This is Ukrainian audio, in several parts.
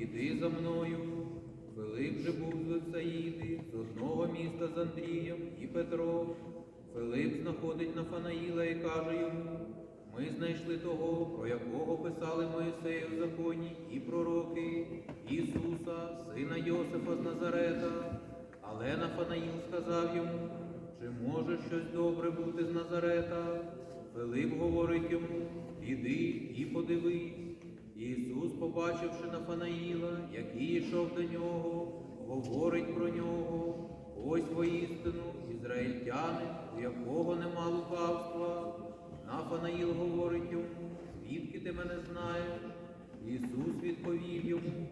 іди за мною. Филип же був з Вифсаїди, з одного міста з Андрієм і Петром. Филип знаходить Нафанаїла і каже йому, ми знайшли того, про якого писали Моїсею в законі і пророки, Ісуса, сина Йосифа з Назарета. Але Нафанаїл сказав йому, чи може щось добре бути з Назарета? Филип говорить йому, іди і побачивши Нафанаїла, який йшов до нього, говорить про нього. Ось воістину ізраїльтянин, у якого нема лукавства. Нафанаїл говорить йому, звідки ти мене знаєш? Ісус відповів йому,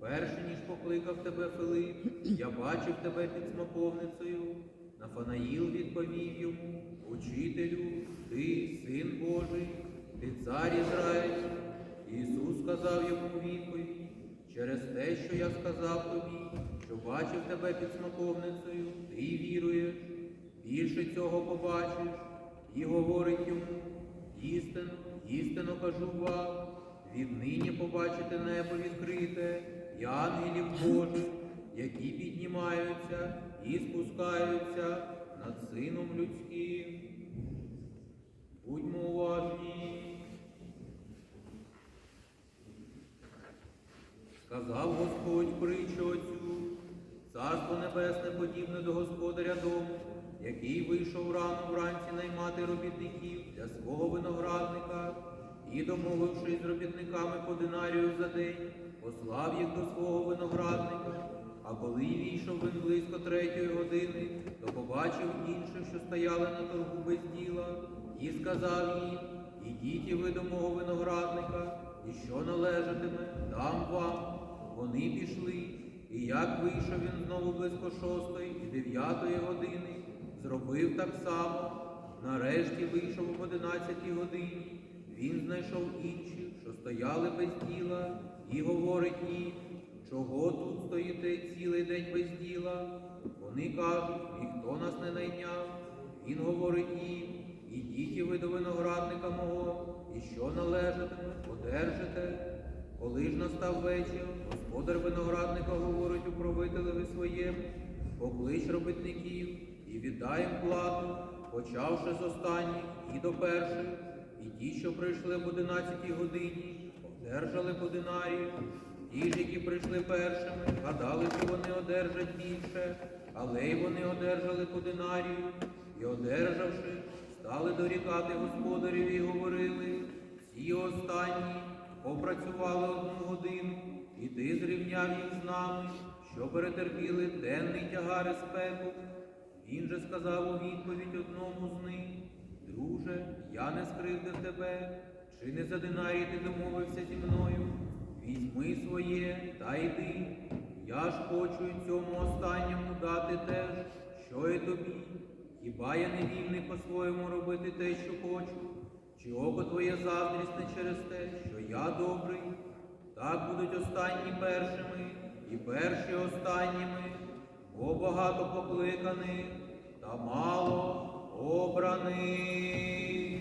перше ніж покликав тебе Филип, я бачив тебе під смоковницею. Нафанаїл відповів йому, Учителю, ти син Божий, ти цар Ізраїль. Ісус сказав йому у відповідь, через те, що я сказав тобі, що бачив тебе під смоковницею, ти віруєш, більше цього побачиш, і говорить йому, істину, істину кажу вам, віднині побачите небо відкрите, і ангелів Божих, які піднімаються і спускаються над Сином людським. Притчу оцю, царство небесне подібне до господаря дому, який вийшов рано вранці наймати робітників для свого виноградника і, домовившись з робітниками по динарію за день, послав їх до свого виноградника. А коли війшов він близько третьої години, то побачив інших, що стояли на торгу без діла, і сказав їм, ідіть і ви до мого виноградника, і що належатиме, дам вам. Вони пішли, і як вийшов він знову близько шостої і дев'ятої години, зробив так само. Нарешті вийшов об одинадцятій годині. Він знайшов інших, що стояли без діла, і говорить їм, чого тут стоїте цілий день без діла? Вони кажуть, ніхто нас не найняв. Він говорить їм, ідіть ви до виноградника мого, і що належатиме, одержите. Коли ж настав вечір, господар виноградника говорить управителеві своєму, поклич робітників і віддай плату, почавши з останніх і до перших, і ті, що прийшли в одинадцятій годині, одержали по динарію. Ті ж, які прийшли першими, гадали, що вони одержать більше, але й вони одержали по динарію, і, одержавши, стали дорікати господареві і говорили, ці останні попрацювали одну годину, і ти зрівняв їх з нами, що перетерпіли денний тягар і спеку. Він же сказав у відповідь одному з них, друже, я не скривдив тебе, чи не за динарій ти домовився зі мною? Візьми своє та йди. Я ж хочу цьому останньому дати те що і тобі. Хіба я не вільний по-своєму робити те, що хочу? Чи око твоє заздрісне через те, що я добрий? Так будуть останні першими, і перші останніми, бо багато покликаних та мало обраних.